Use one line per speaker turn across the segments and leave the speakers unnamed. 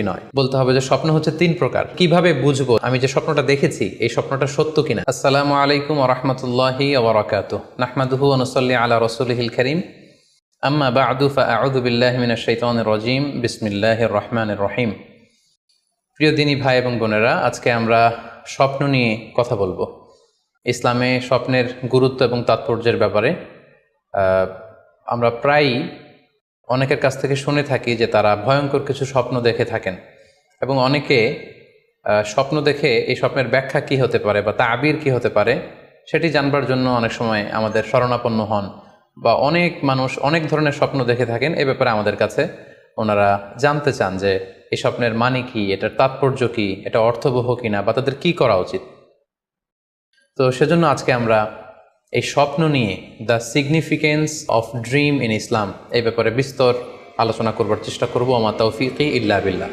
নয়। বলতে হবে যে স্বপ্ন হচ্ছে তিন প্রকার। কীভাবে বুঝব আমি যে স্বপ্নটা দেখেছি, এই স্বপ্নটা সত্য কিনা? আসসালামু আলাইকুম রহমতুল্লাহি ওবরাকাত নাহমাদুহু অনুসল্লি আলা রসুলহিল করিম। আম্মা বাদু, ফাআউযু বিল্লাহি মিনাশ শাইতানির রাজিম। বিসমিল্লাহির রহমানির রহিম। প্রিয় দিনী ভাই এবং বোনেরা, আজকে আমরা স্বপ্ন নিয়ে কথা বলব। ইসলামে স্বপ্নের গুরুত্ব এবং তাৎপর্যের ব্যাপারে আমরা প্রায়ই অনেকের কাছ থেকে শুনে থাকি যে তারা ভয়ঙ্কর কিছু স্বপ্ন দেখে থাকেন এবং অনেকে স্বপ্ন দেখে এই স্বপ্নের ব্যাখ্যা কি হতে পারে বা তা আবির কি হতে পারে সেটি জানবার জন্য অনেক সময় আমাদের শরণাপন্ন হন বা অনেক মানুষ অনেক ধরনের স্বপ্ন দেখে থাকেন। এ ব্যাপারে আমাদের কাছে ওনারা জানতে চান যে এই স্বপ্নের মানে কি, এটার তাৎপর্য কি, এটা অর্থবহ কিনা বা তাদের কি করা উচিত। তো সেজন্য আজকে আমরা এই স্বপ্ন নিয়ে the significance of dream in Islam এই ব্যাপারে বিস্তর আলোচনা করবার চেষ্টা করব আমার তৌফিকি ইল্লা বিল্লাহ।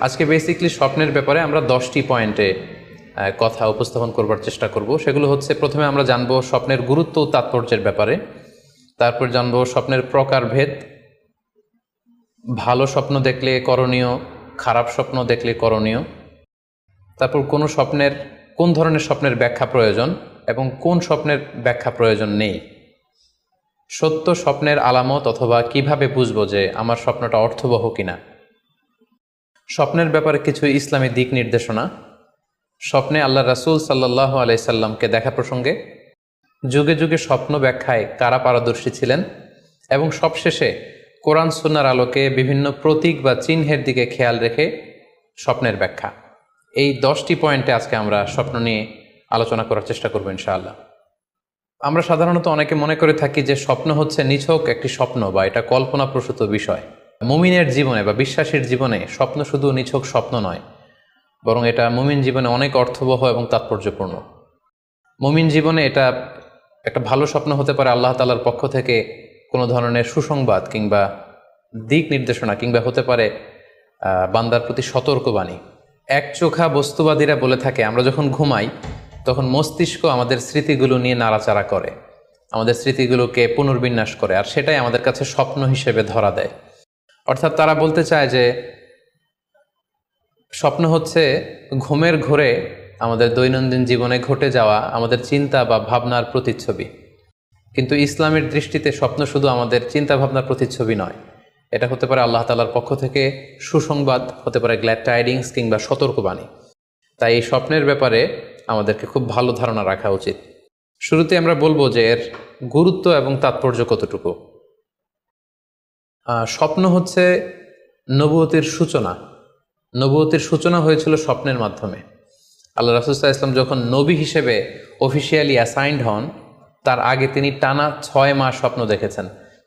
আজকে বেসিকলি স্বপ্নের ব্যাপারে আমরা দশটি পয়েন্টে কথা উপস্থাপন করবার চেষ্টা করব। সেগুলো হচ্ছে প্রথমে আমরা জানব স্বপ্নের গুরুত্ব ও তাৎপর্যের ব্যাপারে। তারপর জানব স্বপ্নের প্রকারভেদ ভালো স্বপ্ন দেখলে করণীয়, খারাপ স্বপ্ন দেখলে করণীয়। তারপর কোনো স্বপ্নের, কোন ধরনের স্বপ্নের ব্যাখ্যা প্রয়োজন? এবং কোন স্বপ্নের ব্যাখ্যা প্রয়োজন নেই? সত্য স্বপ্নের আলামত অথবা কীভাবে বুঝব যে আমার স্বপ্নটা অর্থবহ কিনা? স্বপ্নের ব্যাপারে কিছু ইসলামী দিক নির্দেশনা। স্বপ্নে আল্লাহ রাসূল সাল্লাহ আলাইসাল্লামকে দেখা প্রসঙ্গে, যুগে যুগে স্বপ্ন ব্যাখ্যায় কারা পারদর্শী ছিলেন এবং সবশেষে কোরআন সুন্নার আলোকে বিভিন্ন প্রতীক বা চিহ্নের দিকে খেয়াল রেখে স্বপ্নের ব্যাখ্যা। এই দশটি পয়েন্টে আজকে আমরা স্বপ্ন নিয়ে আলোচনা করার চেষ্টা করব, ইনশাআল্লাহ। আমরা সাধারণত অনেকে মনে করে থাকি যে স্বপ্ন হচ্ছে নিছক একটি স্বপ্ন বা এটা কল্পনাপ্রসূত বিষয়। মুমিনের জীবনে বা বিশ্বাসীর জীবনে স্বপ্ন শুধু নিছক স্বপ্ন নয়, বরং এটা মুমিন জীবনে অনেক অর্থবহ এবং তাৎপর্যপূর্ণ। মুমিন জীবনে এটা একটা ভালো স্বপ্ন হতে পারে আল্লাহ তালার পক্ষ থেকে কোনো ধরনের সুসংবাদ কিংবা দিক নির্দেশনা কিংবা হতে পারে বান্দার প্রতি সতর্কবাণী। এক চোখা বস্তুবাদীরা বলে থাকে, আমরা যখন ঘুমাই তখন মস্তিষ্ক আমাদের স্মৃতিগুলো নিয়ে নাড়াচাড়া করে। আমাদের স্মৃতিগুলোকে পুনর্বিন্যাস করে, আর সেটাই আমাদের কাছে স্বপ্ন হিসেবে ধরা দেয়। অর্থাৎ তারা বলতে চায় যে, স্বপ্ন হচ্ছে ঘুমের ঘোরে আমাদের দৈনন্দিন জীবনে ঘটে যাওয়া আমাদের চিন্তা বা ভাবনার প্রতিচ্ছবি। কিন্তু ইসলামের দৃষ্টিতে স্বপ্ন শুধু আমাদের চিন্তা ভাবনার প্রতিচ্ছবি নয়। এটা হতে পারে আল্লাহ তালার পক্ষ থেকে সুসংবাদ, হতে পারে গ্ল্যাড টাইডিংস কিংবা সতর্কবাণী। তাই এই স্বপ্নের ব্যাপারে আমাদেরকে খুব ভালো ধারণা রাখা উচিত। শুরুতে আমরা বলব যে এর গুরুত্ব এবং তাৎপর্য কতটুকু? স্বপ্ন হচ্ছে নবুয়তির সূচনা। নবুয়তির সূচনা হয়েছিল স্বপ্নের মাধ্যমে। আল্লাহ রাসুল্লাহ ইসলাম যখন নবী হিসেবে অফিসিয়ালি অ্যাসাইন্ড হন, তার আগে তিনি টানা ছয় মাস স্বপ্ন দেখেছেন,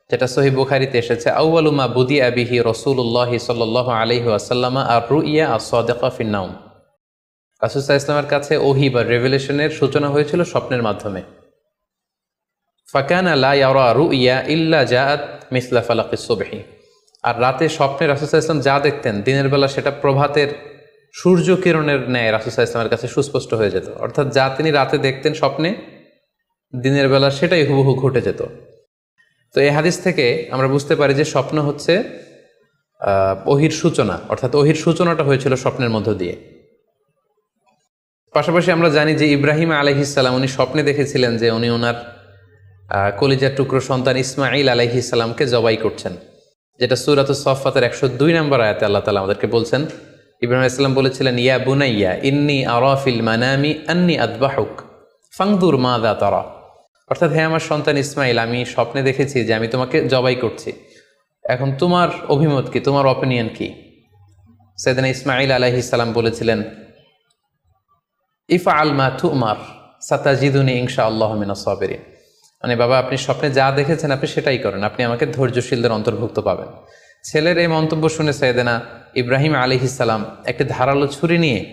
যেটা সহি বুখারিতে এসেছে আউআলুমা বুদি আবিহি রসুল্লাহি সাল আলহি আসাল্লামা আর রু ইয়া আসদেকা ফিন্নাউম রাসুল্লাহ ইসলামের কাছে ওহি বা রেভেলেশনের সূচনা হয়েছিল স্বপ্নের মাধ্যমে। ফাকান আলা ইয়ারা রু ইয়া ইল্লা জাআত মিসলা সুবহি। আর রাতে স্বপ্নে রাসুল্লাহ ইসলাম যা দেখতেন, দিনের বেলা সেটা প্রভাতের সূর্য কিরণের ন্যায় রাসুল্লাহ ইসলামের কাছে সুস্পষ্ট হয়ে যেত। অর্থাৎ যা তিনি রাতে দেখতেন স্বপ্নে, দিনের বেলা সেটাই হুবহু ঘটে যেত। তো এই হাদিস থেকে আমরা বুঝতে পারি যে স্বপ্ন হচ্ছে ওহির সূচনা, অর্থাৎ ওহির সূচনাটা হয়েছিল স্বপ্নের মধ্য দিয়ে। পাশাপাশি আমরা জানি যে ইব্রাহিম আলহিসাল্লাম উনি স্বপ্নে দেখেছিলেন যে উনি ওনার কলিজার টুকরো সন্তান ইসমাইল আলহিসাল্লামকে জবাই করছেন, যেটা সুরাত সফাতের একশো দুই নম্বর আয়াতে আল্লাহ তালা আমাদেরকে বলছেন। ইব্রাহিম ইসলাম বলেছিলেন, ইয়া বুনাইয়া, ইন্নি আরাফিল মানামি আন্নি আদবাহুক, ফাংদুর মা দা তারা। অর্থাৎ হ্যাঁ আমার সন্তান ইসমাইল আমি স্বপ্নে দেখেছি যে আমি তোমাকে জবাই করছি। এখন তোমার অভিমত কি? তোমার অপিনিয়ন কি? সেদিন ইসমাইল আলাইহিসাল্লাম বলেছিলেন ইফা আল মা তুমার, সাতাজিদুনি ইনশা আল্লাহ মিনা সাবেরিন। মানে বাবা, আপনি স্বপ্নে যা দেখেছেন, আপনি সেটাই করেন। আপনি আমাকে ধৈর্যশীলদের অন্তর্ভুক্ত পাবেন। ছেলের এই মন্তব্য শুনে সৈয়দেনা ইব্রাহিম আলহিসাল্লাম একটি ধারালো ছুরি নিয়ে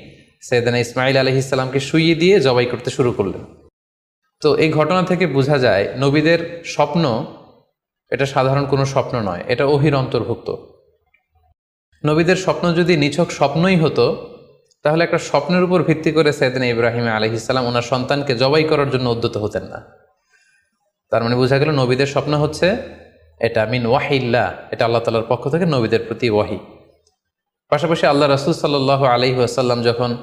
সৈয়দেনা ইসমাইল আলহিসাল্লামকে শুইয়ে দিয়ে জবাই করতে শুরু করলেন। তো এই ঘটনা থেকে বোঝা যায়, নবীদের স্বপ্ন এটা সাধারণ কোনো স্বপ্ন নয়, এটা অহির অন্তর্ভুক্ত। নবীদের স্বপ্ন যদি নিছক স্বপ্নই হতো তাহলে একটা স্বপ্নের উপর ভিত্তি করে সৈয়দিন ইব্রাহিম আলহিসাল্লাম ওনার সন্তানকে জবাই করার জন্য উদ্যত হতেন না। তার মানে বোঝা গেল নবীদের স্বপ্ন হচ্ছে এটা মিন ওয়াহিল্লা এটা আল্লাহ তালার পক্ষ থেকে নবীদের প্রতি ওয়াহি। পাশাপাশি আল্লাহ রাসুল সাল্লাহ আলহি আসাল্লাম যখন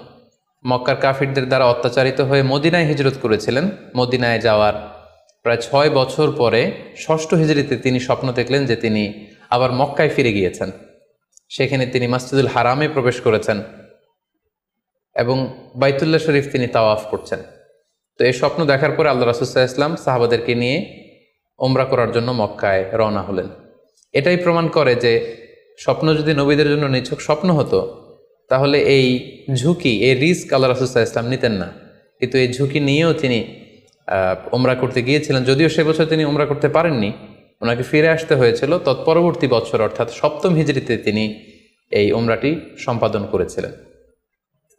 মক্কার কাফিরদের দ্বারা অত্যাচারিত হয়ে মদিনায় হিজরত করেছিলেন, মদিনায় যাওয়ার প্রায় ছয় বছর পরে ষষ্ঠ হিজরিতে তিনি স্বপ্ন দেখলেন যে তিনি আবার মক্কায় ফিরে গিয়েছেন। সেখানে তিনি মাসজিদুল হারামে প্রবেশ করেছেন। এবং বাইতুল্লাহ শরীফ তিনি তাওয়াফ করছেন। তো এই স্বপ্ন দেখার পরে আল্লাহ রাসুসাহ ইসলাম সাহাবাদেরকে নিয়ে ওমরা করার জন্য মক্কায় রওনা হলেন। এটাই প্রমাণ করে যে স্বপ্ন যদি নবীদের জন্য নিছক স্বপ্ন হতো, তাহলে এই ঝুঁকি, এই রিস্ক আল্লাহ রাসুসাহ ইসলাম নিতেন না। কিন্তু এই ঝুঁকি নিয়েও তিনি ওমরা করতে গিয়েছিলেন। যদিও সে বছর তিনি ওমরা করতে পারেননি, ওনাকে ফিরে আসতে হয়েছিল। তৎপরবর্তী বছর, অর্থাৎ সপ্তম হিজড়িতে তিনি এই ওমরাটি সম্পাদন করেছিলেন।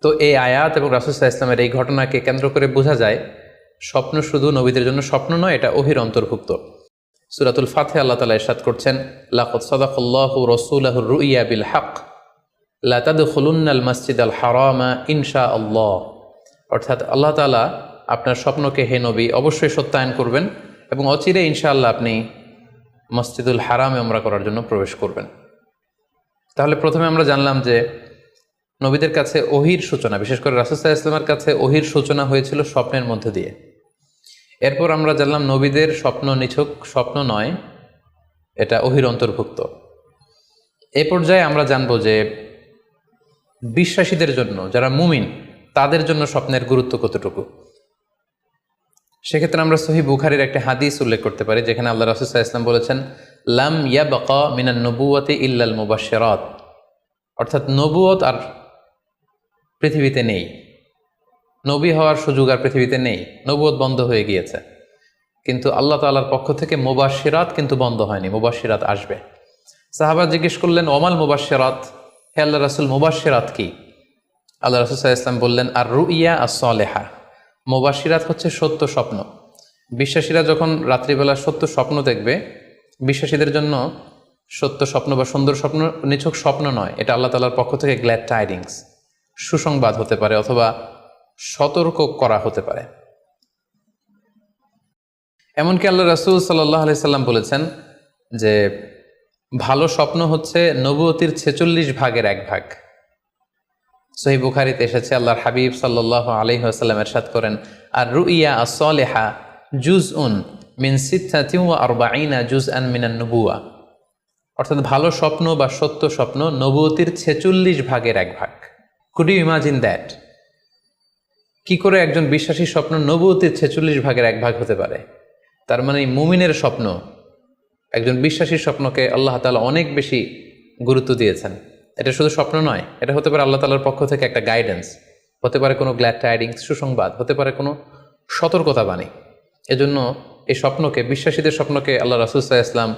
তো এই আয়াত এবং রাসুসাহ ইসলামের এই ঘটনাকে কেন্দ্র করে বোঝা যায়, স্বপ্ন শুধু নবীদের জন্য স্বপ্ন নয়, এটা অহির অন্তর্ভুক্ত। সুরাতুল ফাতে আল্লাহ তালা ইরশাদ করছেন লাকত সদাকল্লাহু রুইয়া বিল হক লাতাদ মসজিদ আল হারামা ইনশা আল্লাহ অর্থাৎ আল্লাহ তালা আপনার স্বপ্নকে হে নবী অবশ্যই সত্যায়ন করবেন এবং অচিরে ইনশাআল্লাহ আপনি মসজিদুল হারামে আমরা করার জন্য প্রবেশ করবেন। তাহলে প্রথমে আমরা জানলাম যে নবীদের কাছে ওহির সূচনা, বিশেষ করে রাসুসাহ ইসলামের কাছে ওহির সূচনা হয়েছিল স্বপ্নের মধ্যে দিয়ে। এরপর আমরা জানলাম নবীদের স্বপ্ন নিছক, স্বপ্ন নয়, এটা ওহির অন্তর্ভুক্ত। এ পর্যায়ে আমরা জানব যে বিশ্বাসীদের জন্য, যারা মুমিন, তাদের জন্য স্বপ্নের গুরুত্ব কতটুকু? সেক্ষেত্রে আমরা সহি বুখারির একটা হাদিস উল্লেখ করতে পারি, যেখানে আল্লাহ রাসুসাহ ইসলাম বলেছেন, লাম ইয়া বকা মিনান নবুয়াতে ইল্লাল মুবাশেরাত অর্থাৎ নবুয়ত আর পৃথিবীতে নেই। নবী হওয়ার সুযোগ আর পৃথিবীতে নেই। নবুয়ত বন্ধ হয়ে গিয়েছে। কিন্তু আল্লাহ তাল্লার পক্ষ থেকে মুবাসিরাত কিন্তু বন্ধ হয়নি। মুবাসিরাত আসবে। সাহাবা জিজ্ঞেস করলেন, ওমাল মুবাসিরাত হে আল্লাহ রাসুল মুবাসিরাত কি? আল্লাহ রাসুল ইসলাম বললেন আর রুইয়া আর সলেহা মুবাসিরাত হচ্ছে সত্য স্বপ্ন। বিশ্বাসীরা যখন রাত্রিবেলা সত্য স্বপ্ন দেখবে, বিশ্বাসীদের জন্য সত্য স্বপ্ন বা সুন্দর স্বপ্ন নিছক স্বপ্ন নয়। এটা আল্লাহ তালার পক্ষ থেকে গ্ল্যাড টাইডিংস সুসংবাদ হতে পারে অথবা সতর্ক করা হতে পারে। এমনকি আল্লাহ রাসুল সাল্লাহ আলি সাল্লাম বলেছেন যে, ভালো স্বপ্ন হচ্ছে নবতির ছেচল্লিশ ভাগের এক ভাগ। সহি বুখারিতে এসেছে, আল্লাহর হাবিব সাল্লাহ আলি আসাল্লাম এরশাদ করেন, আর রুইয়া আসলেহা জুজ উন মিন সিদ্ধাতিউ আর বাইনা জুজ আন মিনান নবুয়া অর্থাৎ ভালো স্বপ্ন বা সত্য স্বপ্ন নবতির ছেচল্লিশ ভাগের এক ভাগ। কুড ইউ ইমাজিন দ্যাট কি করে একজন বিশ্বাসী স্বপ্ন নবতির ছেচল্লিশ ভাগের এক ভাগ হতে পারে? তার মানে মুমিনের স্বপ্ন, একজন বিশ্বাসী স্বপ্নকে আল্লাহ তালা অনেক বেশি গুরুত্ব দিয়েছেন। এটা শুধু স্বপ্ন নয়, এটা হতে পারে আল্লাহ তালার পক্ষ থেকে একটা গাইডেন্স হতে পারে কোনো গ্ল্যাড টাইডিংস সুসংবাদ, হতে পারে কোনো সতর্কতা বাণী এজন্য এই স্বপ্নকে, বিশ্বাসীদের স্বপ্নকে আল্লাহ রাসুসাহ ইসলাম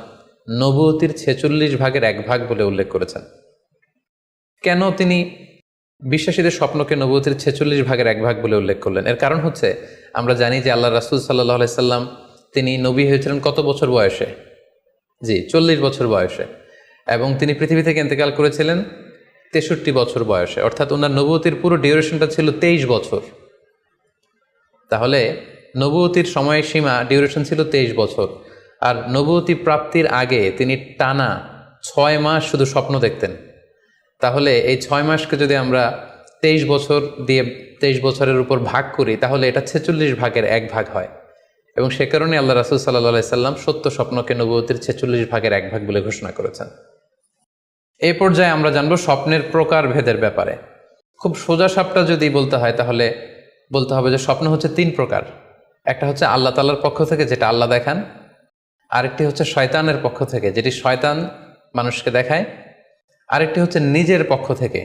নবতির ছেচল্লিশ ভাগের এক ভাগ বলে উল্লেখ করেছেন। কেন তিনি বিশ্বাসীদের স্বপ্নকে নবতির ছেচল্লিশ ভাগের এক ভাগ বলে উল্লেখ করলেন। এর কারণ হচ্ছে, আমরা জানি যে আল্লাহ রাসুল সাল্লাহ সাল্লাম, তিনি নবী হয়েছিলেন কত বছর বয়সে? জি, চল্লিশ বছর বয়সে। এবং তিনি পৃথিবী থেকে ইন্তেকাল করেছিলেন তেষট্টি বছর বয়সে। অর্থাৎ ওনার নবতির পুরো ডিউরেশনটা ছিল তেইশ বছর। তাহলে নবতির সময়সীমা ডিউরেশন ছিল তেইশ বছর। আর নবতী প্রাপ্তির আগে তিনি টানা ছয় মাস শুধু স্বপ্ন দেখতেন। তাহলে এই ছয় মাসকে যদি আমরা তেইশ বছর দিয়ে তেইশ বছরের উপর ভাগ করি, তাহলে এটা ছেচল্লিশ ভাগের এক ভাগ হয়। এবং সে কারণে আল্লাহ রাসুল সাল্লাহ সাল্লাম সত্য স্বপ্নকে নবতির ছেচল্লিশ ভাগের এক ভাগ বলে ঘোষণা করেছেন। এই পর্যায়ে আমরা জানব স্বপ্নের প্রকার ভেদের ব্যাপারে। খুব সোজা সাপটা যদি বলতে হয়, তাহলে বলতে হবে যে স্বপ্ন হচ্ছে তিন প্রকার। একটা হচ্ছে আল্লাহ তাল্লার পক্ষ থেকে, যেটা আল্লাহ দেখান। আরেকটি হচ্ছে শয়তানের পক্ষ থেকে, যেটি শয়তান মানুষকে দেখায়। আরেকটি হচ্ছে নিজের পক্ষ থেকে।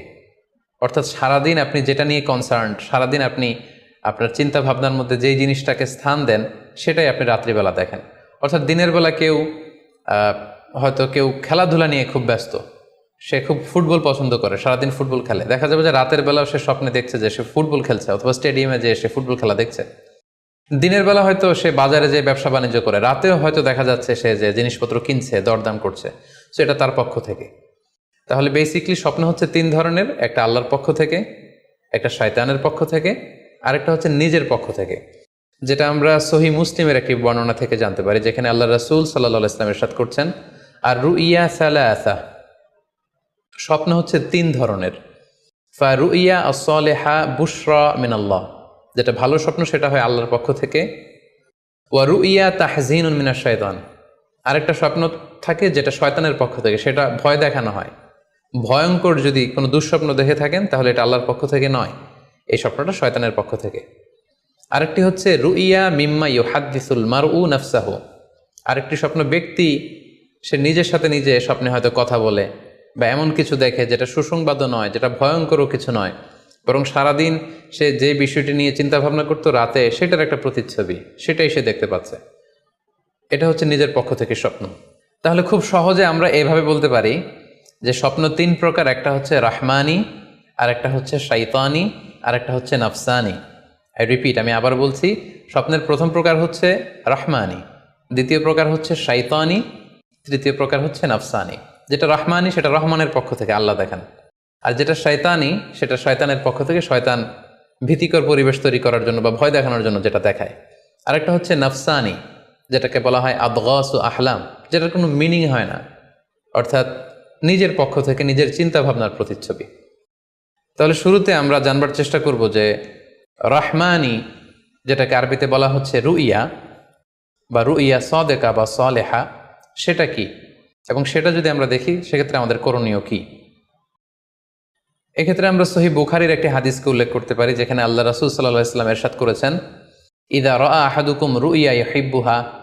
অর্থাৎ সারাদিন আপনি যেটা নিয়ে কনসার্ন সারাদিন আপনি আপনার চিন্তা ভাবনার মধ্যে যেই জিনিসটাকে স্থান দেন, সেটাই আপনি রাত্রিবেলা দেখেন। অর্থাৎ দিনের বেলা কেউ হয়তো কেউ খেলাধুলা নিয়ে খুব ব্যস্ত। সে খুব ফুটবল পছন্দ করে, সারাদিন ফুটবল খেলে। দেখা যাবে যে রাতের বেলাও সে স্বপ্নে দেখছে যে সে ফুটবল খেলছে, অথবা স্টেডিয়ামে যে সে ফুটবল খেলা দেখছে। দিনের বেলা হয়তো সে বাজারে যে ব্যবসা বাণিজ্য করে, রাতেও হয়তো দেখা যাচ্ছে সে যে জিনিসপত্র কিনছে, দরদাম করছে। সো এটা তার পক্ষ থেকে। তাহলে বেসিকলি স্বপ্ন হচ্ছে তিন ধরনের, একটা আল্লাহর পক্ষ থেকে, একটা শয়তানের পক্ষ থেকে, আরেকটা হচ্ছে নিজের পক্ষ থেকে। যেটা আমরা সহি মুসলিমের একটি বর্ণনা থেকে জানতে পারি, যেখানে আল্লাহ রাসুল সাল্লাহ ইসলামের সাথ করছেন, আর রু ইয়া সালা স্বপ্ন হচ্ছে তিন ধরনের। ফারুইয়া আসলেহা বুশরা মিনাল্লাহ, যেটা ভালো স্বপ্ন সেটা হয় আল্লাহর পক্ষ থেকে। ওয়ারুইয়া তাহজিন মিনা শয়তান আরেকটা স্বপ্ন থাকে যেটা শয়তানের পক্ষ থেকে, সেটা ভয় দেখানো হয়। ভয়ঙ্কর যদি কোনো দুঃস্বপ্ন দেখে থাকেন, তাহলে এটা আল্লাহর পক্ষ থেকে নয়। এই স্বপ্নটা শয়তানের পক্ষ থেকে। আরেকটি হচ্ছে, রুইয়া মিম্মা ইউহাদ্দিসুল মার উ নফসাহ। আরেকটি স্বপ্ন ব্যক্তি, সে নিজের সাথে নিজে স্বপ্নে হয়তো কথা বলে বা এমন কিছু দেখে যেটা সুসংবাদও নয়, যেটা ভয়ঙ্করও কিছু নয়। বরং সারাদিন সে যে বিষয়টি নিয়ে চিন্তা ভাবনা করতো রাতে, সেটার একটা প্রতিচ্ছবি, সেটাই সে দেখতে পাচ্ছে। এটা হচ্ছে নিজের পক্ষ থেকে স্বপ্ন। তাহলে খুব সহজে আমরা এভাবে বলতে পারি যে স্বপ্ন তিন প্রকার, একটা হচ্ছে রাহমানি আর একটা হচ্ছে শাইতানি আর একটা হচ্ছে নাফসানি। আই রিপিট আমি আবার বলছি, স্বপ্নের প্রথম প্রকার হচ্ছে রাহমানি, দ্বিতীয় প্রকার হচ্ছে শাইতানি, তৃতীয় প্রকার হচ্ছে নাফসানি। যেটা রহমানি, সেটা রহমানের পক্ষ থেকে, আল্লাহ দেখান। আর যেটা শয়তানি সেটা শয়তানের পক্ষ থেকে শয়তান ভীতিকর পরিবেশ তৈরি করার জন্য বা ভয় দেখানোর জন্য যেটা দেখায়। আরেকটা হচ্ছে নাফসানি, যেটাকে বলা হয় আদগাস ও আহলাম, যেটার কোনো মিনিং হয় না। অর্থাৎ নিজের পক্ষ থেকে নিজের চিন্তা ভাবনার প্রতিচ্ছবি। তাহলে শুরুতে আমরা জানবার চেষ্টা করব যে রহমানি, যেটাকে আরবিতে বলা হচ্ছে রুইয়া, বা রুইয়া সদেকা বা সলেহা, সেটা কি? এবং সেটা যদি আমরা দেখি, সেক্ষেত্রে আমাদের করণীয় কি? এক্ষেত্রে আমরা সহি বুখারির একটি হাদিসকে উল্লেখ করতে পারি, যেখানে আল্লাহ রাসুল সাল্লাহ ইসলাম এরশাদ করেছেন, ইদা রা আহাদুকুম রুইয়া হিব্বুহা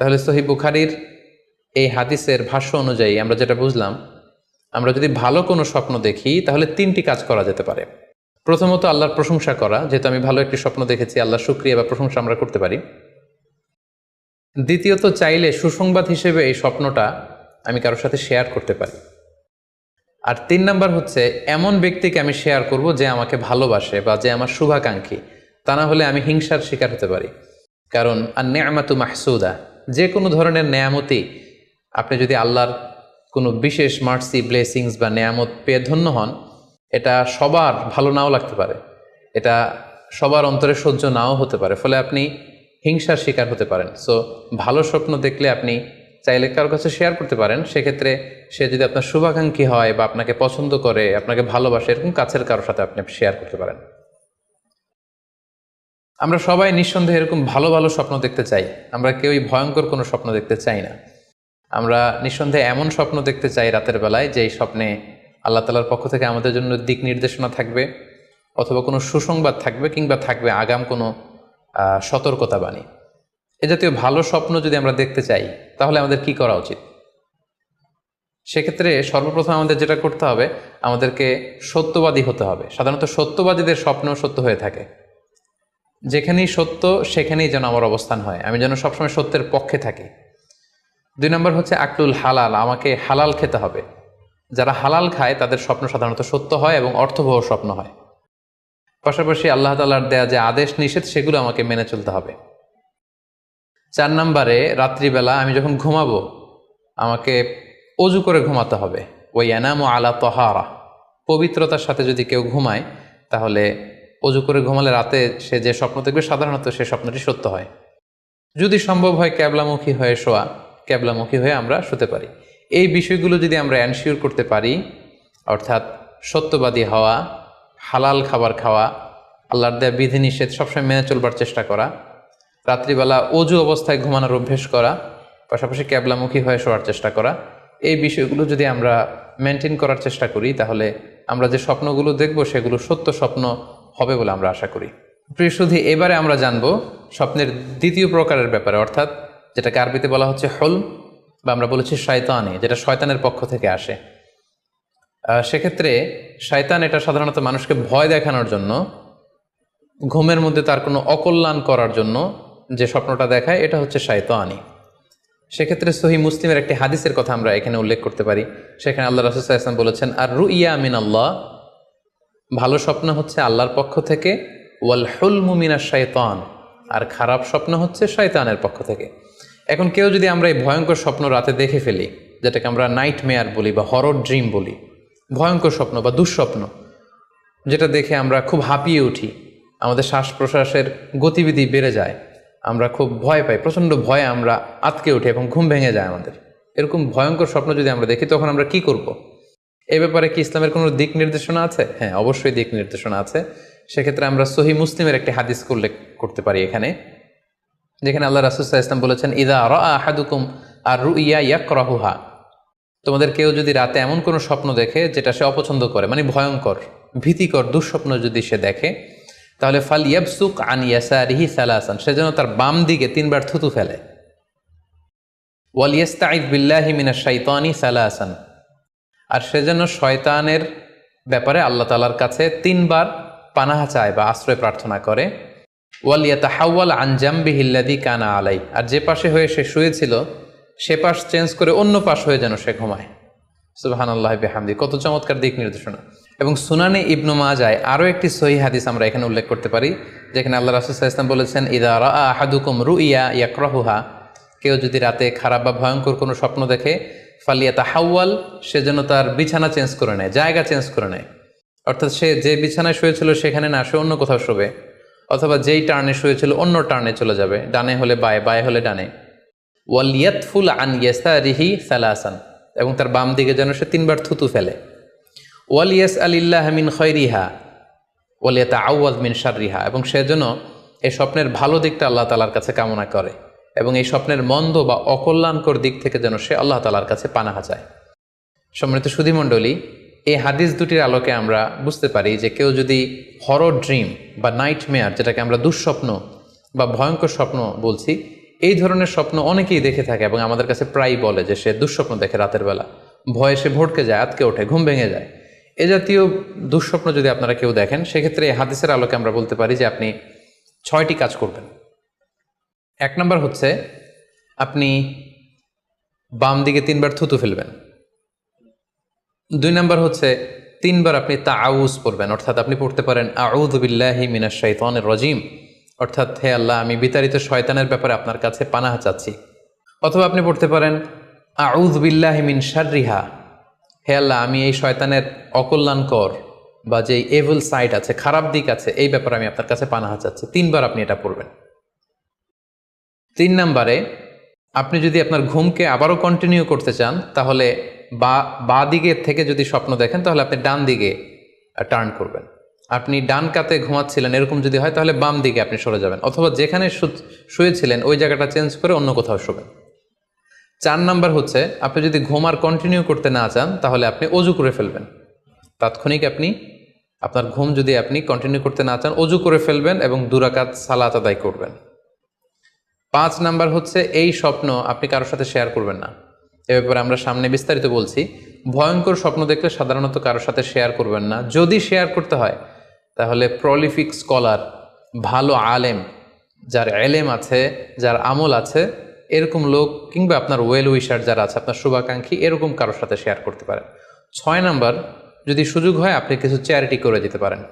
তাহলে সহি বুখারির এই হাদিসের ভাষ্য অনুযায়ী আমরা যেটা বুঝলাম, আমরা যদি ভালো কোনো স্বপ্ন দেখি, তাহলে তিনটি কাজ করা যেতে পারে। প্রথমত আল্লাহর প্রশংসা করা, যেহেতু আমি ভালো একটি স্বপ্ন দেখেছি আল্লাহ শুক্রিয়া বা প্রশংসা আমরা করতে পারি। দ্বিতীয়ত, চাইলে সুসংবাদ হিসেবে এই স্বপ্নটা আমি কারোর সাথে শেয়ার করতে পারি। আর তিন নাম্বার হচ্ছে, এমন ব্যক্তিকে আমি শেয়ার করব যে আমাকে ভালোবাসে বা যে আমার শুভাকাঙ্ক্ষী। তা না হলে আমি হিংসার শিকার হতে পারি। কারণ আর নেয়ামাতু মাহসুদা যে কোনো ধরনের নেয়ামতি আপনি যদি আল্লাহর কোনো বিশেষ মার্সি, ব্লেসিংস বা নেয়ামত পেয়ে ধন্য হন, এটা সবার ভালো নাও লাগতে পারে। এটা সবার অন্তরে সহ্য নাও হতে পারে, ফলে আপনি হিংসার শিকার হতে পারেন। সো ভালো স্বপ্ন দেখলে আপনি চাইলে কারোর কাছে শেয়ার করতে পারেন। সেক্ষেত্রে সে যদি আপনার শুভাকাঙ্ক্ষী হয় বা আপনাকে পছন্দ করে, আপনাকে ভালোবাসে, এরকম কাছের কারোর সাথে আপনি শেয়ার করতে পারেন। আমরা সবাই নিঃসন্দেহে এরকম ভালো ভালো স্বপ্ন দেখতে চাই। আমরা কেউই ভয়ঙ্কর কোনো স্বপ্ন দেখতে চাই না। আমরা নিঃসন্দেহে এমন স্বপ্ন দেখতে চাই রাতের বেলায় যে এই স্বপ্নে আল্লাহ তালার পক্ষ থেকে আমাদের জন্য দিক নির্দেশনা থাকবে অথবা কোনো সুসংবাদ থাকবে কিংবা থাকবে আগাম কোনো সতর্কতা বাণী এ জাতীয় ভালো স্বপ্ন যদি আমরা দেখতে চাই, তাহলে আমাদের কি করা উচিত? সেক্ষেত্রে সর্বপ্রথম আমাদের যেটা করতে হবে, আমাদেরকে সত্যবাদী হতে হবে। সাধারণত সত্যবাদীদের স্বপ্ন সত্য হয়ে থাকে। যেখানেই সত্য, সেখানেই যেন আমার অবস্থান হয়। আমি যেন সবসময় সত্যের পক্ষে থাকি। দুই নম্বর হচ্ছে আকলুল হালাল, আমাকে হালাল খেতে হবে। যারা হালাল খায়, তাদের স্বপ্ন সাধারণত সত্য হয় এবং অর্থবহ স্বপ্ন হয়। পাশাপাশি আল্লাহ তালার দেয়া যে আদেশ নিষেধ, সেগুলো আমাকে মেনে চলতে হবে। চার নম্বরে, রাত্রিবেলা আমি যখন ঘুমাবো, আমাকে অজু করে ঘুমাতে হবে। ওই এনামো আলা তহারা। পবিত্রতার সাথে যদি কেউ ঘুমায়, তাহলে অজু করে ঘুমালে রাতে সে যে স্বপ্ন দেখবে, সাধারণত সে স্বপ্নটি সত্য হয়। যদি সম্ভব হয় ক্যাবলামুখী হয়ে শোয়া, ক্যাবলামুখী হয়ে আমরা শুতে পারি। এই বিষয়গুলো যদি আমরা অ্যানশিওর করতে পারি, অর্থাৎ সত্যবাদী হওয়া, হালাল খাবার খাওয়া, আল্লাহর দেয়া বিধিনিষেধ সবসময় মেনে চলবার চেষ্টা করা, রাত্রিবেলা অজু অবস্থায় ঘুমানোর অভ্যেস করা, পাশাপাশি ক্যাবলামুখী হয়ে শোয়ার চেষ্টা করা, এই বিষয়গুলো যদি আমরা মেনটেন করার চেষ্টা করি, তাহলে আমরা যে স্বপ্নগুলো দেখব, সেগুলো সত্য স্বপ্ন হবে বলে আমরা আশা করি। প্রিয় শুধু এবারে আমরা জানব স্বপ্নের দ্বিতীয় প্রকারের ব্যাপারে, অর্থাৎ যেটাকে আরবিতে বলা হচ্ছে হল বা আমরা বলেছি শয়তানি, যেটা শয়তানের পক্ষ থেকে আসে। সেক্ষেত্রে শয়তান এটা সাধারণত মানুষকে ভয় দেখানোর জন্য, ঘুমের মধ্যে তার কোনো অকল্যাণ করার জন্য যে স্বপ্নটা দেখায়, এটা হচ্ছে শয়তানি। সেক্ষেত্রে সহি মুসলিমের একটি হাদিসের কথা আমরা এখানে উল্লেখ করতে পারি। সেখানে আল্লাহ রাসুসাহ ইসলাম বলেছেন আর রু ইয়া আমিন আল্লাহ ভালো স্বপ্ন হচ্ছে আল্লাহর পক্ষ থেকে, ওয়াল হুল মুমিনা শয়তান আর খারাপ স্বপ্ন হচ্ছে শয়তানের পক্ষ থেকে এখন কেউ যদি আমরা এই ভয়ঙ্কর স্বপ্ন রাতে দেখে ফেলি, যেটাকে আমরা নাইট মেয়ার বলি বা হরর ড্রিম বলি, ভয়ঙ্কর স্বপ্ন বা দুঃস্বপ্ন, যেটা দেখে আমরা খুব হাঁপিয়ে উঠি, আমাদের শ্বাস প্রশ্বাসের গতিবিধি বেড়ে যায়, আমরা খুব ভয় পাই, প্রচণ্ড ভয়ে আমরা আতকে উঠি এবং ঘুম ভেঙে যায় আমাদের এরকম ভয়ঙ্কর স্বপ্ন যদি আমরা দেখি, তখন আমরা কি করব। এ ব্যাপারে কি ইসলামের কোনো দিক নির্দেশনা আছে? হ্যাঁ অবশ্যই দিক নির্দেশনা আছে। সেক্ষেত্রে আমরা সহি মুসলিমের একটি হাদিস উল্লেখ করতে পারি এখানে, যেখানে আল্লাহ রাসুসাহ ইসলাম বলেছেন, ইদা আহাদুকুম আর রু ইয়া ইয়াক রহুহা তোমাদের কেউ যদি রাতে এমন কোনো স্বপ্ন দেখে যেটা সে অপছন্দ করে মানে ভয়ঙ্কর, ভীতিকর, দুঃস্বপ্ন যদি সে দেখে, তাহলে ফাল ইয়াবসুক আন ইয়াসারিহি সালাসান, সে যেন তার বাম দিকে তিনবার থুতু ফেলে। ওয়াল ইয়াস্তাইদ বিল্লাহি মিনা শাইতানি সালাসান। আর সে যেন শয়তানের ব্যাপারে আল্লাহ তালার কাছে তিনবার পানাহা চায় বা আশ্রয় প্রার্থনা করে। ওয়াল ইয়াতাহাওয়াল আনজাম্বি হিল্লাদি কানা আলাই। আর যে পাশে হয়ে সে শুয়েছিল, সে পাশ চেঞ্জ করে অন্য পাশ হয়ে যেন সে ঘুমায়। সুবাহান আল্লাহ বেহামদি, কত চমৎকার দিক নির্দেশনা। এবং সুনানে ইবনু মাজায় আরও একটি সহি হাদিস আমরা এখানে উল্লেখ করতে পারি, যেখানে আল্লাহ রাসুসাহ ইসলাম বলেছেন, ইদা আহাদুকুম রু ইয়া ইয়াকরাহুহা। কেউ যদি রাতে খারাপ বা ভয়ঙ্কর কোনো স্বপ্ন দেখে ফালিয়া তাহাওয়াল সে যেন তার বিছানা চেঞ্জ করে নেয়, জায়গা চেঞ্জ করে নেয়। অর্থাৎ সে যে বিছানায় শুয়েছিল সেখানে না, সে অন্য কোথাও শোবে। অথবা যেই টার্নে শুয়েছিল, অন্য টার্নে চলে যাবে। ডানে হলে বায়ে বায়ে হলে ডানে। ওয়ালিয়াতফুল আন ইয়েসা রিহি সালাসান। এবং তার বাম দিকে যেন সে তিনবার থুতু ফেলে। ওয়ালিয়াস আলিল্লাহ মিন খৈরিহা ওয়ালিয়াতা আউয়াজ মিন শাররিহা। এবং সে যেন এই স্বপ্নের ভালো দিকটা আল্লাহ তালার কাছে কামনা করে। এবং এই স্বপ্নের মন্দ বা অকল্যাণকর দিক থেকে যেন সে আল্লাহ তালার কাছে পানাহা যায় সম্মানিত সুধীমণ্ডলী, এই হাদিস দুটির আলোকে আমরা বুঝতে পারি যে কেউ যদি হরর ড্রিম বা নাইট মেয়ার যেটাকে আমরা দুঃস্বপ্ন বা ভয়ঙ্কর স্বপ্ন বলছি, এই ধরনের স্বপ্ন অনেকেই দেখে থাকে এবং আমাদের কাছে প্রায়ই বলে যে সে দুঃস্বপ্ন দেখে রাতের বেলা। ভয়ে সে ভটকে যায়, আতকে ওঠে, ঘুম ভেঙে যায়। এ জাতীয় দুঃস্বপ্ন যদি আপনারা কেউ দেখেন, সেক্ষেত্রে এই হাদিসের আলোকে আমরা বলতে পারি যে আপনি ছয়টি কাজ করবেন। এক নম্বর হচ্ছে আপনি বাম দিকে তিনবার থুতু ফেলবেন। দুই নম্বর হচ্ছে তিনবার আপনি তা আউজ পড়বেন। অর্থাৎ আপনি পড়তে পারেন আউদ বিল্লাহি মিনাশ শৈতানের রজিম। অর্থাৎ, হে আল্লাহ, আমি বিতাড়িত শয়তানের ব্যাপারে আপনার কাছে পানাহা চাচ্ছি। অথবা আপনি পড়তে পারেন আউদ বিল্লাহি মিন শাররিহা। হে আল্লাহ, আমি এই শয়তানের অকল্যাণকর বা যে এভেল সাইট আছে, খারাপ দিক আছে, এই ব্যাপারে আমি আপনার কাছে পানাহা চাচ্ছি। তিনবার আপনি এটা পড়বেন। তিন নম্বরে, আপনি যদি আপনার ঘুমকে আবারও কন্টিনিউ করতে চান, তাহলে বা বা দিকে থেকে যদি স্বপ্ন দেখেন, তাহলে আপনি ডান দিকে টার্ন করবেন। আপনি ডান কাতে ঘুমাচ্ছিলেন, এরকম যদি হয়, তাহলে বাম দিকে আপনি সরে যাবেন। অথবা যেখানে শুয়েছিলেন, ওই জায়গাটা চেঞ্জ করে অন্য কোথাও শোবেন। চার নাম্বার হচ্ছে, আপনি যদি ঘুম আর কন্টিনিউ করতে না চান, তাহলে আপনি অজু করে ফেলবেন। তাৎক্ষণিক আপনি, আপনার ঘুম যদি আপনি কন্টিনিউ করতে না চান, অজু করে ফেলবেন এবং দুরাকাত সালাত আদায় করবেন। পাঁচ নাম্বার হচ্ছে, এই স্বপ্ন আপনি কারোর সাথে শেয়ার করবেন না। এ ব্যাপারে আমরা সামনে বিস্তারিত বলছি। ভয়ঙ্কর স্বপ্ন দেখলে সাধারণত কারোর সাথে শেয়ার করবেন না। যদি শেয়ার করতে হয়, তাহলে প্রলিফিক স্কলার ভালো আলেম, যার এলেম আছে, যার আমল আছে, এরকম লোক কিংবা আপনার ওয়েল উইশার যারা আছে, আপনার শুভাকাঙ্ক্ষী, এরকম কারোর সাথে শেয়ার করতে পারেন। ছয় নাম্বার, যদি সুযোগ হয়, আপনি কিছু চ্যারিটি করে যেতে পারেন।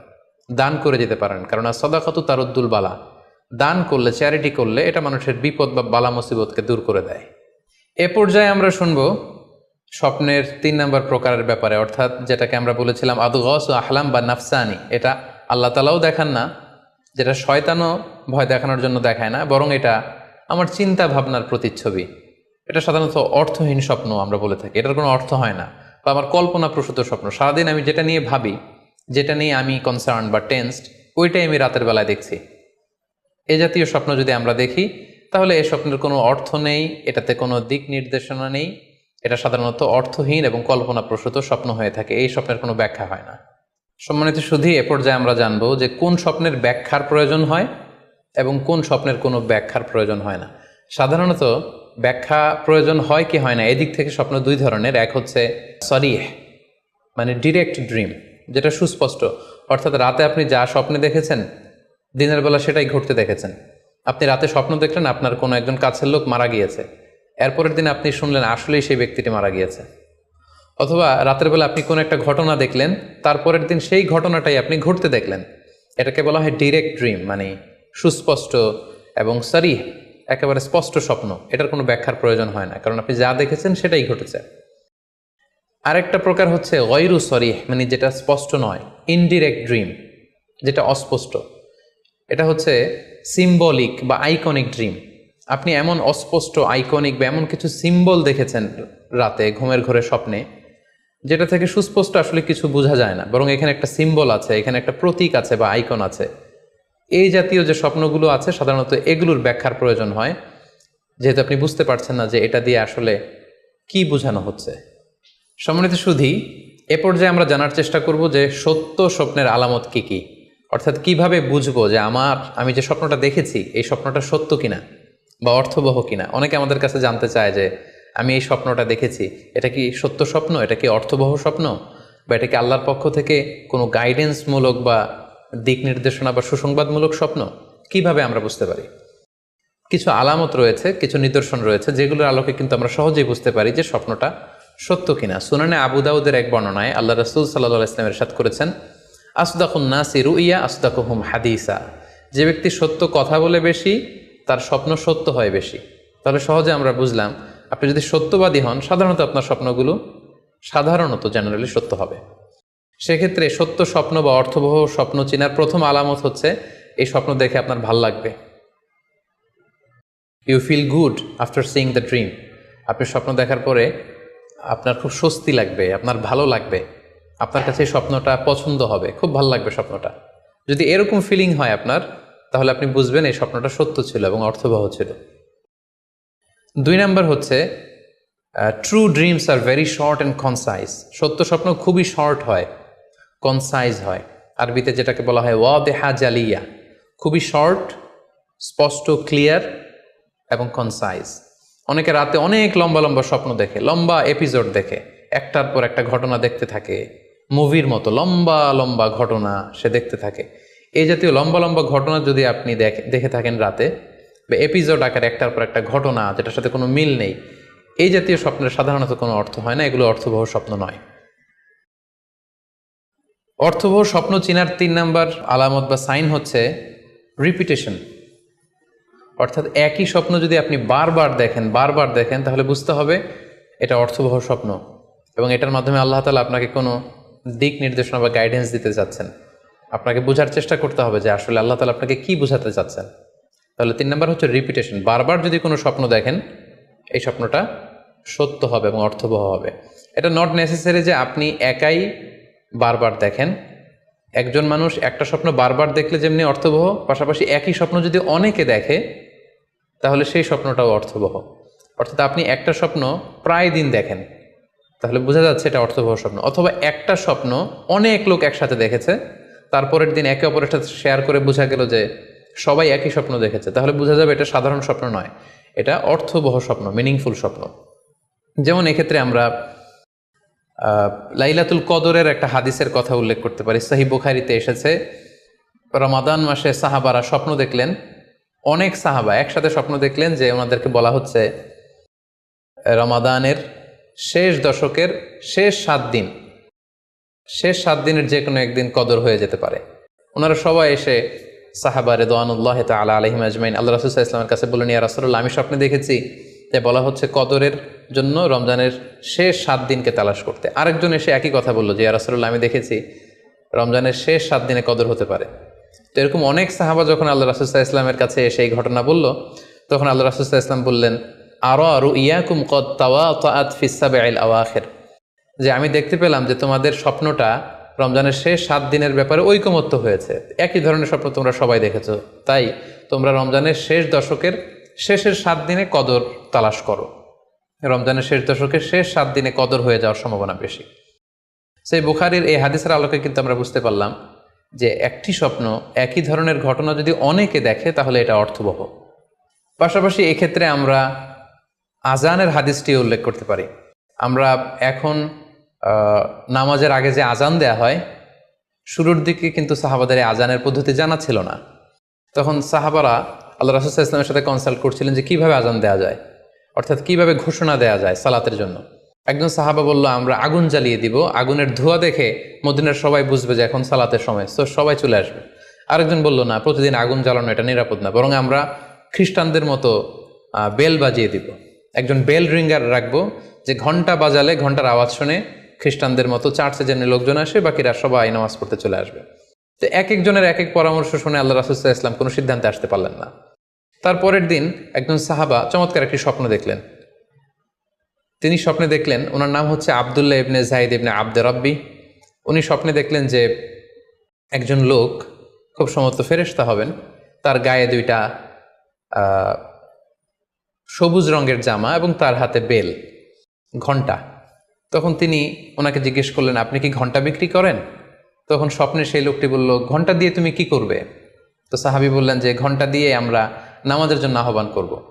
দান করে যেতে পারেন। কারণ সদাকত তারুদ্দুল বালা। দান করলে চ্যারিটি করলে এটা মানুষের বিপদ বা বালা মুসিবতকে দূর করে দেয়। এ পর্যায়ে আমরা শুনব স্বপ্নের তিন নম্বর প্রকারের ব্যাপারে, অর্থাৎ যেটাকে আমরা বলেছিলাম, আদুগস ও আহলাম বা নাফসানি। এটা আল্লাহ তালাও দেখান না, যেটা শয়তানও ভয় দেখানোর জন্য দেখায় না, বরং এটা আমার চিন্তা ভাবনার প্রতিচ্ছবি। এটা সাধারণত অর্থহীন স্বপ্ন আমরা বলে থাকি, এটার কোনো অর্থ হয় না, বা আমার কল্পনা প্রসূত স্বপ্ন। সারাদিন আমি যেটা নিয়ে ভাবি, যেটা নিয়ে আমি কনসার্ন বা টেন্সড ওইটাই আমি রাতের বেলায় দেখছি। এ জাতীয় স্বপ্ন যদি আমরা দেখি, তাহলে এই স্বপ্নের কোনো অর্থ নেই, এটাতে কোনো দিক নির্দেশনা নেই। এটা সাধারণত অর্থহীন এবং কল্পনাপ্রসূত স্বপ্ন হয়ে থাকে, এই স্বপ্নের কোনো ব্যাখ্যা হয় না। সম্মানিত শুধু এ পর্যায়ে আমরা জানব যে কোন স্বপ্নের ব্যাখ্যার প্রয়োজন হয় এবং কোন স্বপ্নের কোনো ব্যাখ্যার প্রয়োজন হয় না। সাধারণত ব্যাখ্যা প্রয়োজন হয় কি হয় না, এদিক থেকে স্বপ্ন দুই ধরনের। এক হচ্ছে সরিহ মানে ডিরেক্ট ড্রিম যেটা সুস্পষ্ট। অর্থাৎ রাতে আপনি যা স্বপ্নে দেখেছেন দিনের বেলা সেটাই ঘটতে দেখেছেন। আপনি রাতে স্বপ্ন দেখলেন আপনার কোনো একজন কাছের লোক মারা গিয়েছে। এরপরের দিন আপনি শুনলেন আসলেই সেই ব্যক্তিটি মারা গিয়েছে। অথবা রাতের বেলা আপনি কোনো একটা ঘটনা দেখলেন, তারপরের দিন সেই ঘটনাটাই আপনি ঘটতে দেখলেন। এটাকে বলা হয় ডিরেক্ট ড্রিম মানে সুস্পষ্ট এবং সারি একেবারে স্পষ্ট স্বপ্ন। এটার কোনো ব্যাখ্যার প্রয়োজন হয় না, কারণ আপনি যা দেখেছেন সেটাই ঘটেছে। আরেকটা প্রকার হচ্ছে গয়রু সরি মানে যেটা স্পষ্ট নয়, ইনডিরেক্ট ড্রিম, যেটা অস্পষ্ট। এটা হচ্ছে সিম্বলিক বা আইকনিক ড্রিম আপনি এমন অস্পষ্ট আইকনিক বা এমন কিছু সিম্বল দেখেছেন রাতে, ঘুমের ঘরে স্বপ্নে, যেটা থেকে সুস্পষ্ট আসলে কিছু বোঝা যায় না। বরং এখানে একটা সিম্বল আছে, এখানে একটা প্রতীক আছে বা আইকন আছে। এই জাতীয় যে স্বপ্নগুলো আছে, সাধারণত এগুলোর ব্যাখ্যার প্রয়োজন হয়। যেহেতু আপনি বুঝতে পারছেন না যে এটা দিয়ে আসলে কি বোঝানো হচ্ছে। সম্মানিত সুধী, এ পর্যায়ে আমরা জানার চেষ্টা করব যে সত্য স্বপ্নের আলামত কি কি। অর্থাৎ কীভাবে বুঝব যে আমার, আমি যে স্বপ্নটা দেখেছি, এই স্বপ্নটা সত্য কিনা বা অর্থবহ কিনা? অনেকে আমাদের কাছে জানতে চায় যে আমি এই স্বপ্নটা দেখেছি, এটা কি সত্য স্বপ্ন? এটা কি অর্থবহ স্বপ্ন? বা এটা কি আল্লাহর পক্ষ থেকে কোনো গাইডেন্সমূলক বা দিক নির্দেশনা বা সুসংবাদমূলক স্বপ্ন? কীভাবে আমরা বুঝতে পারি? কিছু আলামত রয়েছে, কিছু নিদর্শন রয়েছে, যেগুলোর আলোকে কিন্তু আমরা সহজেই বুঝতে পারি যে স্বপ্নটা সত্য কিনা। সুনানে আবু দাউদের এক বর্ণনায় আল্লাহ রসুল সাল্লাহ ইসলামের সাথ করেছেন আসদাকুন নাসি রুইয়া আসদাকুহুম হাদিসা। যে ব্যক্তি সত্য কথা বলে বেশি, তার স্বপ্ন সত্য হয় বেশি। তাহলে সহজে আমরা বুঝলাম, আপনি যদি সত্যবাদী হন, সাধারণত আপনার স্বপ্নগুলো সাধারণত জেনারেলি সত্য হবে। সেক্ষেত্রে সত্য স্বপ্ন বা অর্থবহ স্বপ্ন চেনার প্রথম আলামত হচ্ছে, এই স্বপ্ন দেখে আপনার ভালো লাগবে। You feel good after seeing the dream আপনি স্বপ্ন দেখার পরে আপনার খুব স্বস্তি লাগবে, আপনার ভালো লাগবে। আপনার কাছে এই স্বপ্নটা পছন্দ হবে, খুব ভালো লাগবে স্বপ্নটা। যদি এরকম ফিলিং হয় আপনার, তাহলে আপনি বুঝবেন এই স্বপ্নটা সত্য ছিল এবং অর্থবহ ছিল। দুই নাম্বার হচ্ছে true dreams R very short and concise সত্য স্বপ্ন খুবই শর্ট হয় কনসাইজ হয়। আরবিতে যেটাকে বলা হয় ওয়াদেহা জালিয়া। খুবই শর্ট স্পষ্ট ক্লিয়ার এবং কনসাইজ অনেকে রাতে অনেক লম্বা লম্বা স্বপ্ন দেখে, লম্বা এপিসোড দেখে, একটার পর একটা ঘটনা দেখতে থাকে। মুভির মতো লম্বা লম্বা ঘটনা সে দেখতে থাকে। এই জাতীয় লম্বা লম্বা ঘটনা যদি আপনি দেখে থাকেন রাতে, বা এপিসোড আকারে একটার পর একটা ঘটনা, যেটার সাথে কোনো মিল নেই, এই জাতীয় স্বপ্নের সাধারণত কোনো অর্থ হয় না, এগুলো অর্থবহ স্বপ্ন নয়। অর্থবহ স্বপ্ন চিনার তিন নাম্বার আলামত বা সাইন হচ্ছে রিপিটেশন অর্থাৎ একই স্বপ্ন যদি আপনি বারবার দেখেন বারবার দেখেন, তাহলে বুঝতে হবে এটা অর্থবহ স্বপ্ন, এবং এটার মাধ্যমে আল্লাহ তালা আপনাকে কোনো দিক নির্দেশনা বা গাইডেন্স দিতে চাচ্ছেন। আপনাকে বোঝার চেষ্টা করতে হবে যে আসলে আল্লাহ তালা আপনাকে কি বোঝাতে চাচ্ছেন। তাহলে তিন নম্বর হচ্ছে রিপিটেশন বারবার যদি কোনো স্বপ্ন দেখেন, এই স্বপ্নটা সত্য হবে এবং অর্থবহ হবে। এটা নট নেসেসারি যে আপনি একাই বারবার দেখেন। একজন মানুষ একটা স্বপ্ন বারবার দেখলে যেমনি অর্থবহ, পাশাপাশি একই স্বপ্ন যদি অনেকে দেখে, তাহলে সেই স্বপ্নটাও অর্থবহ। অর্থাৎ আপনি একটা স্বপ্ন প্রায় দিন দেখেন। তাহলে বোঝা যাচ্ছে এটা অর্থবহ স্বপ্ন। অথবা একটা স্বপ্ন অনেক লোক একসাথে দেখেছে, তারপরের দিন একে অপরের সাথে শেয়ার করে বোঝা গেল যে সবাই একই স্বপ্ন দেখেছে। তাহলে বোঝা যাবে এটা সাধারণ স্বপ্ন নয়, এটা অর্থবহ স্বপ্ন মিনিংফুল স্বপ্ন। যেমন এক্ষেত্রে আমরা লাইলাতুল কদরের একটা হাদিসের কথা উল্লেখ করতে পারি। সাহি বুখারিতে এসেছে, রমাদান মাসে সাহাবারা স্বপ্ন দেখলেন, অনেক সাহাবা একসাথে স্বপ্ন দেখলেন যে ওনাদেরকে বলা হচ্ছে, রমাদানের শেষ দশকের শেষ সাত দিন। শেষ সাত দিনের যে কোনো একদিন কদর হয়ে যেতে পারে। ওনারা সবাই এসে সাহাবা রেদওয়ানুল্লাহ তালা আলহিম আজমাইন, আল্লাহ রাসুল্লাহ ইসলামের কাছে বললেন, ইয়া রাসুল্লাহ আমি স্বপ্নে দেখেছি যে বলা হচ্ছে কদরের জন্য রমজানের শেষ সাত দিনকে তালাশ করতে। আরেকজন এসে একই কথা বলল যে, ইয়া রাসুল্লাহ আমি দেখেছি রমজানের শেষ সাত দিনে কদর হতে পারে। তো এরকম অনেক সাহাবা যখন আল্লাহ রাসুল্লাহ ইসলামের কাছে এসে এই ঘটনা বলল, তখন আল্লাহ রাসুল্লাহ ইসলাম বললেন আরও আওয়াখের। যে আমি দেখতে পেলাম যে তোমাদের স্বপ্নটা রমজানের শেষ সাত দিনের ব্যাপারে ঐকমত্য হয়েছে। একই ধরনের স্বপ্ন তোমরা সবাই দেখেছ। তাই তোমরা রমজানের শেষ দশকের শেষের সাত দিনে কদর তালাশ করো। রমজানের শেষ দশকের শেষ সাত দিনে কদর হয়ে যাওয়ার সম্ভাবনা বেশি। সেই বুখারির এই হাদিসের আলোকে কিন্তু আমরা বুঝতে পারলাম যে একটি স্বপ্ন একই ধরনের ঘটনা যদি অনেকে দেখে তাহলে এটা অর্থবহ। পাশাপাশি এক্ষেত্রে আমরা আজানের হাদিসটি উল্লেখ করতে পারি। আমরা এখন নামাজের আগে যে আজান দেয়া হয়, শুরুর দিকে কিন্তু সাহাবাদের আজানের পদ্ধতি জানা ছিল না। তখন সাহাবারা আল্লাহ রাসুল ইসলামের সাথে কনসাল্ট করছিলেন যে কীভাবে আজান দেওয়া যায়, অর্থাৎ কীভাবে ঘোষণা দেয়া যায় সালাতের জন্য। একজন সাহাবা বলল, আমরা আগুন জ্বালিয়ে দিব, আগুনের ধোঁয়া দেখে মদিনার সবাই বুঝবে যে এখন সালাতের সময়, তো সবাই চলে আসবে। আরেকজন বলল, না, প্রতিদিন আগুন জ্বালানো এটা নিরাপদ না, বরং আমরা খ্রিস্টানদের মতো বেল বাজিয়ে দিব। একজন বেল রিঙ্গার রাখব, যে ঘণ্টা বাজালে, ঘণ্টার আওয়াজ শুনে খ্রিস্টানদের মতো চার্চে যেন লোকজন আসে, বাকিরা সবাই নামাজ পড়তে চলে আসবে। তো এক একজনের এক এক পরামর্শ শুনে আল্লাহ রাসুল্লাহ ইসলাম কোনো সিদ্ধান্তে আসতে পারলেন না। তারপরের দিন একজন সাহাবা চমৎকার একটি স্বপ্ন দেখলেন। তিনি স্বপ্নে দেখলেন, ওনার নাম হচ্ছে আবদুল্লাহ ইবনে জাহিদ ইবনে আব্দে রব্বি। উনি স্বপ্নে দেখলেন যে একজন লোক খুব সম্ভবত ফেরেশতা হবেন, তার গায়ে দুইটা সবুজ রঙের জামা এবং তার হাতে বেল, ঘণ্টা। তখন তিনি ওনাকে জিজ্ঞেস করলেন, আপনি কি ঘণ্টা বিক্রি করেন? তখন স্বপ্নে সেই লোকটি বলল, ঘণ্টা দিয়ে তুমি কি করবে? তো সাহাবি বললেন যে, ঘণ্টা দিয়ে আমরা নামাজের জন্য আহ্বান করব।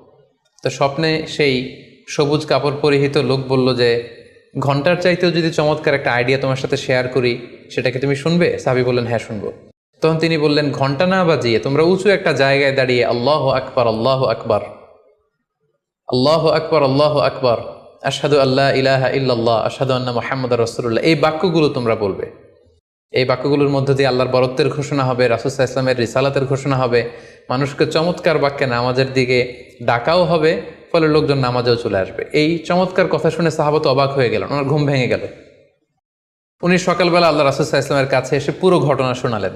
তো স্বপ্নে সেই সবুজ কাপড় পরিহিত লোক বলল যে, ঘণ্টার চাইতেও যদি চমৎকার একটা আইডিয়া তোমার সাথে শেয়ার করি সেটাকে তুমি শুনবে? সাহাবি বললেন হ্যাঁ শুনব। তখন তিনি বললেন, ঘণ্টা না বাজিয়ে তোমরা উঁচু একটা জায়গায় দাঁড়িয়ে আল্লাহ আকবার আল্লাহ আকবার। আল্লাহ আকবর আল্লাহ আকবর। আসাদু আল্লাহ ইলাহা ইল্লাল্লাহ আসাদু আন্না মোহাম্মদ রসুল্লাহ এই বাক্যগুলো তোমরা বলবে। এই বাক্যগুলোর মধ্য দিয়ে আল্লাহর বরত্বের ঘোষণা হবে রাসুসাহ ইসলামের রিসালাতের ঘোষণা হবে। মানুষকে চমৎকার বাক্যে নামাজের দিকে ডাকাও হবে, ফলে লোকজন নামাজেও চলে আসবে। এই চমৎকার কথা শুনে সাহাবত অবাক হয়ে গেল ওনার ঘুম ভেঙে গেল। উনি সকালবেলা আল্লাহ রাসুসাহ ইসলামের কাছে এসে পুরো ঘটনা শোনালেন।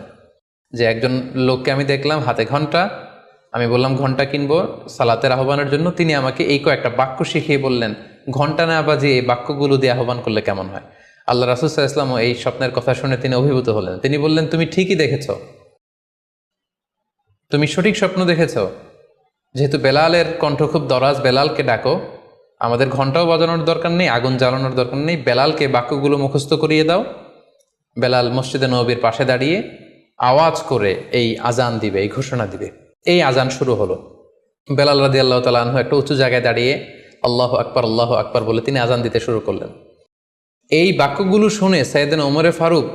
যে একজন লোককে আমি দেখলাম হাতে ঘণ্টা আমি বললাম, ঘণ্টা কিনবো সালাতের আহ্বানের জন্য। তিনি আমাকে এই কয়েকটা বাক্য শিখিয়ে বললেন, ঘণ্টা না বাজিয়ে এই বাক্যগুলো দিয়ে আহ্বান করলে কেমন হয়? আল্লাহ রাসুসাহ ইসলামও এই স্বপ্নের কথা শুনে তিনি অভিভূত হলেন। তিনি বললেন, তুমি ঠিকই দেখেছ। তুমি সঠিক স্বপ্ন দেখেছ। যেহেতু বেলালের কণ্ঠ খুব দরাজ বেলালকে ডাকো, আমাদের ঘন্টাও বাজানোর দরকার নেই, আগুন জ্বালানোর দরকার নেই। বেলালকে বাক্যগুলো মুখস্থ করিয়ে দাও। বেলাল মসজিদে নবীর পাশে দাঁড়িয়ে আওয়াজ করে এই আজান দিবে, এই ঘোষণা দিবে। এই আজান শুরু হলো। বেলাল রাদি আল্লাহ তালু একটা উঁচু জায়গায় দাঁড়িয়ে আল্লাহ আকবর আল্লাহ আকবর বলে তিনি আজান দিতে শুরু করলেন। এই বাক্যগুলো শুনে সাইদিন ওমরে ফারুক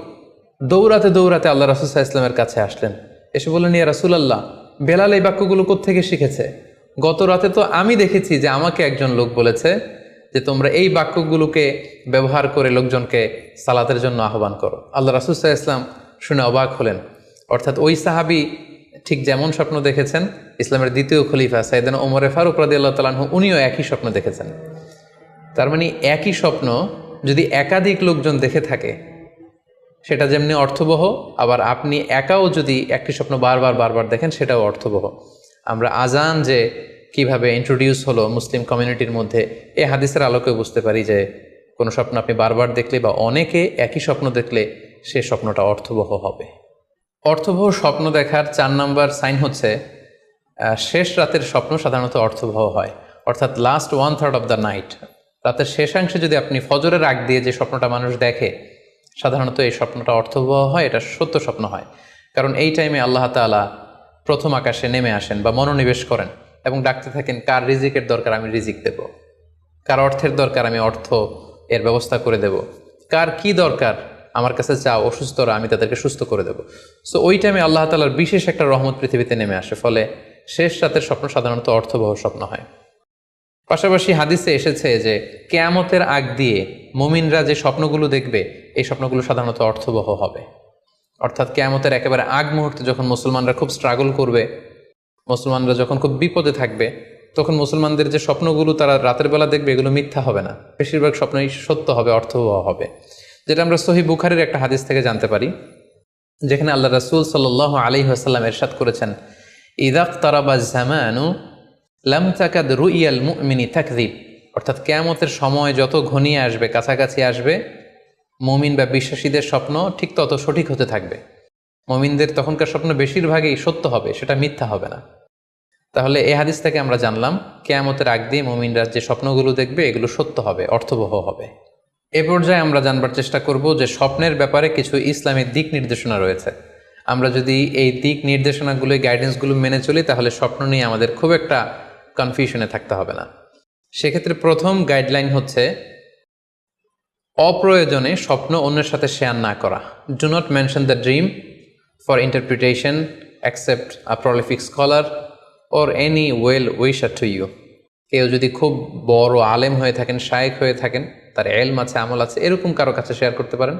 দৌড়াতে দৌড়াতে আল্লাহ রাসুসাহ ইসলামের কাছে আসলেন। এসে বললেন, ইয়া রাসুলাল্লাহ, বেলাল এই বাক্যগুলো কোত্থেকে শিখেছে? গত রাতে তো আমি দেখেছি যে আমাকে একজন লোক বলেছে যে তোমরা এই বাক্যগুলোকে ব্যবহার করে লোকজনকে সালাতের জন্য আহ্বান করো। আল্লাহ রাসুসাহ ইসলাম শুনে অবাক হলেন। অর্থাৎ ওই সাহাবি ঠিক যেমন স্বপ্ন দেখেছেন, ইসলামের দ্বিতীয় খলিফা সাইদান ওমরে ফারুক রাদি আল্লাহ তালাহ উনিও একই স্বপ্ন দেখেছেন। তার মানে একই স্বপ্ন যদি একাধিক লোকজন দেখে থাকে, সেটা যেমনি অর্থবহ, আবার আপনি একাও যদি একটি স্বপ্ন বারবার বারবার দেখেন, সেটাও অর্থবহ। আমরা আজান যে কীভাবে ইন্ট্রোডিউস হলো মুসলিম কমিউনিটির মধ্যে, এ হাদিসের আলোকে বুঝতে পারি যে কোনো স্বপ্ন আপনি বারবার দেখলে বা অনেকে একই স্বপ্ন দেখলে সে স্বপ্নটা অর্থবহ হবে। অর্থবহ স্বপ্ন দেখার চার নাম্বার সাইন হচ্ছে শেষ রাতের স্বপ্ন সাধারণত অর্থবহ হয়। অর্থাৎ last one third of the night রাতের শেষাংশে যদি আপনি ফজরের আগ দিয়ে যে স্বপ্নটা মানুষ দেখে, সাধারণত এই স্বপ্নটা অর্থবহ হয়, এটা সত্য স্বপ্ন হয়। কারণ এই টাইমে আল্লাহ তাআলা প্রথম আকাশে নেমে আসেন বা মনোনিবেশ করেন এবং ডাকতে থাকেন, কার রিজিকের দরকার আমি রিজিক দেব? কার অর্থের দরকার আমি অর্থ এর ব্যবস্থা করে দেব? কার কি দরকার আমার কাছে চাও অসুস্থরা আমি তাদেরকে সুস্থ করে দেব। সো ওই টাইমে আল্লাহ তালার বিশেষ একটা রহমত পৃথিবীতে নেমে আসে, ফলে শেষ রাতের স্বপ্ন সাধারণত অর্থবহ স্বপ্ন হয়। পাশাপাশি হাদিসে এসেছে যে, কেয়ামতের আগ দিয়ে মুমিনরা যে স্বপ্নগুলো দেখবে, এই স্বপ্নগুলো সাধারণত অর্থবহ হবে। অর্থাৎ কেয়ামতের একেবারে আগ মুহূর্তে যখন মুসলমানরা খুব স্ট্রাগল করবে, মুসলমানরা যখন খুব বিপদে থাকবে, তখন মুসলমানদের যে স্বপ্নগুলো তারা রাতের বেলা দেখবে, এগুলো মিথ্যা হবে না। বেশিরভাগ স্বপ্নই সত্য হবে, অর্থবহ হবে। যেটা আমরা সহি বুখারের একটা হাদিস থেকে জানতে পারি, যেখানে আল্লাহ রাসুল সাল আলী আসাল্লাম এরশাদ করেছেন ইদাক তারাবা জামানু লাম তাকাদ রুইয়াল মুমিনি তাকদিব অর্থাৎ কেয়ামতের সময় যত ঘনিয়ে আসবে, কাছাকাছি আসবে, মমিন বা বিশ্বাসীদের স্বপ্ন ঠিক তত সঠিক হতে থাকবে। মমিনদের তখনকার স্বপ্ন বেশিরভাগই সত্য হবে, সেটা মিথ্যা হবে না। তাহলে এ হাদিস থেকে আমরা জানলাম, কেয়ামতের আগ দিয়ে মমিনরা যে স্বপ্নগুলো দেখবে, এগুলো সত্য হবে, অর্থবহ হবে। এ পর্যায়ে আমরা জানবার চেষ্টা করব যে স্বপ্নের ব্যাপারে কিছু ইসলামিক দিক নির্দেশনা রয়েছে। আমরা যদি এই দিক নির্দেশনাগুলো গাইডেন্সগুলো মেনে চলি, তাহলে স্বপ্ন নিয়ে আমাদের খুব একটা কনফিউশনে থাকতে হবে না। সেক্ষেত্রে প্রথম গাইডলাইন হচ্ছে, অপ্রয়োজনে স্বপ্ন অন্যের সাথে শেয়ার না করা। Do not mention the dream for interpretation accept a prolific scholar or any well wisher to you কেউ যদি খুব বড় আলেম হয়ে থাকেন, শায়েক হয়ে থাকেন তার এলম আছে আমল আছে এরকম কারও কাছে শেয়ার করতে পারেন?